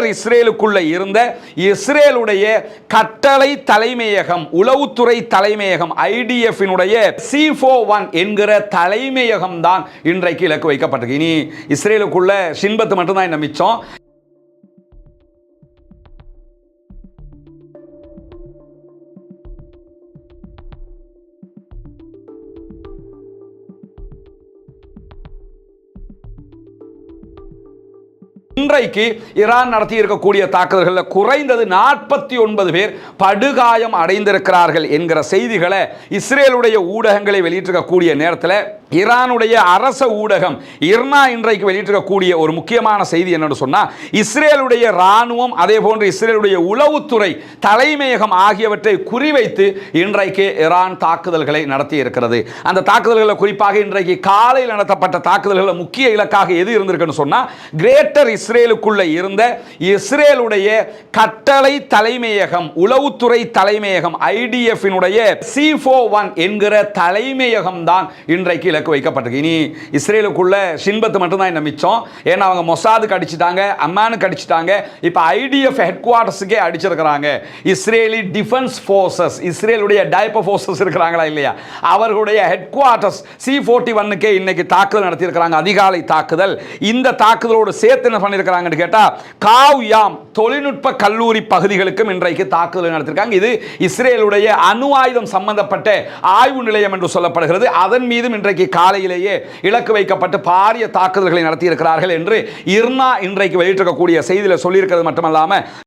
Greater இஸ்ரேலுக்குள்ள இருந்த இஸ்ரேலுடைய கட்டளை தலைமையகம் உளவுத்துறை தலைமையகம் ஐடிஎஃபினுடைய சி ஃபோ ஒன் என்கிற தலைமையகம் தான் இன்றைக்கு இலக்கு வைக்கப்பட்டிருக்கு. இனி இஸ்ரேலுக்குள்ள சின்பத்து மட்டும்தான் என்ன மிச்சம்? இன்றைக்கு ஈரான் நடத்தி இருக்கக்கூடிய தாக்குதல்களில் குறைந்தது நாற்பத்தி ஒன்பது பேர் படுகாயம் அடைந்திருக்கிறார்கள் என்கிற செய்திகளை இஸ்ரேலுடைய ஊடகங்களை வெளியிட்டிருக்கக்கூடிய நேரத்தில் ஈரானுடைய அரச ஊடகம் இர்னா இன்றைக்கு வெளியிட்டிருக்கக்கூடிய ஒரு முக்கியமான செய்தி என்னன்னு சொன்னால் இஸ்ரேலுடைய இராணுவம் அதே போன்று இஸ்ரேலுடைய உளவுத்துறை தலைமையகம் ஆகியவற்றை குறிவைத்து இன்றைக்கு ஈரான் தாக்குதல்களை நடத்தி இருக்கிறது அந்த தாக்குதல்களில் குறிப்பாக இன்றைக்கு காலையில் நடத்தப்பட்ட தாக்குதல்களில் முக்கிய இலக்காக எது இருந்திருக்குன்னு சொன்னால் கிரேட்டர் இஸ்ரேலுக்குள்ளே இருந்த இஸ்ரேலுடைய கட்டளை தலைமையகம் உளவுத்துறை தலைமையகம் ஐடிஎஃபினுடைய சி ஃபோ ஒன் என்கிற தலைமையகம் தான் இன்றைக்கு இலக்கு வைக்கப்பட்டிருக்கு. இனி இஸ்ரேலுக்குள்ள ஷின்பத்து மட்டும்தான் என்ன மிச்சம். ஏன்னா அவங்க மொசாதுக்கு அடிச்சிட்டாங்க அம்மானுக்கு அடிச்சிட்டாங்க இப்போ ஐடிஎஃப் ஹெட் குவார்ட்டர்ஸுக்கே அடிச்சிருக்கிறாங்க. இஸ்ரேலி டிஃபென்ஸ் ஃபோர்ஸஸ் இஸ்ரேலுடைய டைப்ப ஃபோர்ஸஸ் இருக்கிறாங்களா இல்லையா? அவர்களுடைய ஹெட் குவார்ட்டர்ஸ் சி ஃபோர்ட்டி ஒன்னுக்கே இன்னைக்கு தாக்குதல் நடத்தியிருக்கிறாங்க அதிகாலை தாக்குதல். இந்த தாக்குதலோடு சேர்த்து என்ன பண்ணியிருக்கிறாங்கன்னு கேட்டால் காவ் யாம் தொழில்நுட்ப கல்லூரி பகுதிகளுக்கும் இன்றைக்கு தாக்குதல் நடத்திருக்காங்க. இது இஸ்ரேலுடைய அணு ஆயுதம் சம்பந்தப்பட்ட ஆய்வு நிலையம் என்று சொல்லப்படுகிறது. அதன் மீதும் இன்றைக்கு காலையிலேயே இலக்கு வைக்கப்பட்டு பாரிய தாக்குதல்களை நடத்தியிருக்கிறார்கள் என்று இர்னா இன்றைக்கு வெளியிட்டிருக்கக்கூடிய செய்தியில் சொல்லியிருக்கிறது மட்டுமல்லாமல்